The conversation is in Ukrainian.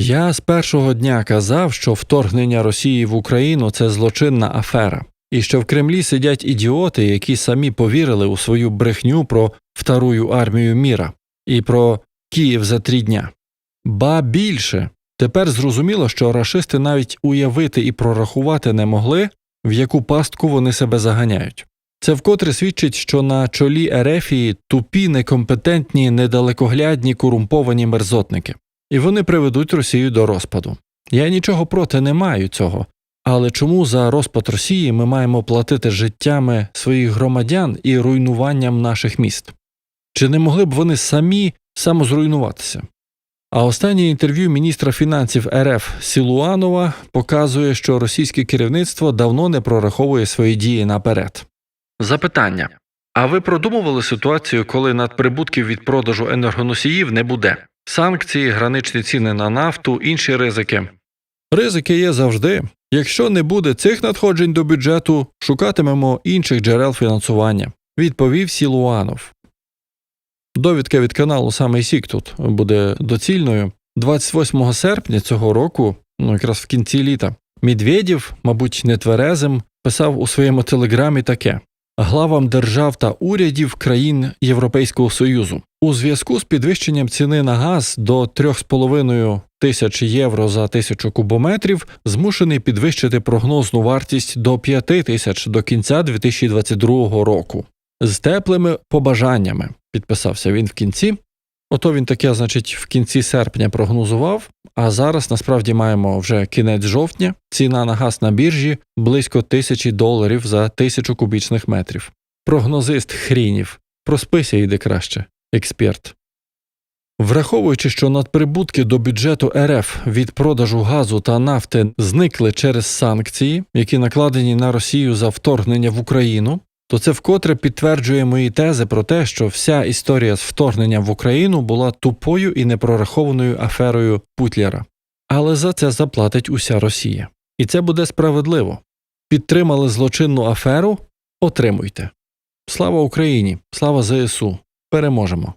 Я з першого дня казав, що вторгнення Росії в Україну це злочинна афера, і що в Кремлі сидять ідіоти, які самі повірили у свою брехню про вторую армію міра і про Київ за три дня. Ба більше тепер зрозуміло, що рашисти навіть уявити і прорахувати не могли, в яку пастку вони себе заганяють. Це вкотре свідчить, що на чолі Ерефії тупі, некомпетентні, недалекоглядні, корумповані мерзотники, і вони приведуть Росію до розпаду. Я нічого проти не маю цього. Але чому за розпад Росії ми маємо платити життями своїх громадян і руйнуванням наших міст? Чи не могли б вони самі самозруйнуватися? А останнє інтерв'ю міністра фінансів РФ Сілуанова показує, що російське керівництво давно не прораховує свої дії наперед. Запитання. А ви продумували ситуацію, коли надприбутків від продажу енергоносіїв не буде? Санкції, граничні ціни на нафту, інші ризики. Ризики є завжди. Якщо не буде цих надходжень до бюджету, шукатимемо інших джерел фінансування, відповів Сілуанов. Довідка від каналу Самий Сік тут буде доцільною. 28 серпня цього року, ну якраз в кінці літа, Медведєв, мабуть, нетверезим, писав у своєму телеграмі таке: главам держав та урядів країн Європейського Союзу у зв'язку з підвищенням ціни на газ до 3,5 тисяч євро за тисячу кубометрів змушений підвищити прогнозну вартість до 5 тисяч до кінця 2022 року. З теплими побажаннями підписався він в кінці. Ото він таке, значить, в кінці серпня прогнозував. А зараз насправді маємо вже кінець жовтня. Ціна на газ на біржі близько тисячі доларів за тисячу кубічних метрів. Прогнозист хрінів. Проспися йде краще, експерт. Враховуючи, що надприбутки до бюджету РФ від продажу газу та нафти зникли через санкції, які накладені на Росію за вторгнення в Україну, то це вкотре підтверджує мої тези про те, що вся історія з вторгненням в Україну була тупою і непрорахованою аферою Путлера. Але за це заплатить уся Росія. І це буде справедливо. Підтримали злочинну аферу отримуйте. Слава Україні! Слава ЗСУ! Переможемо!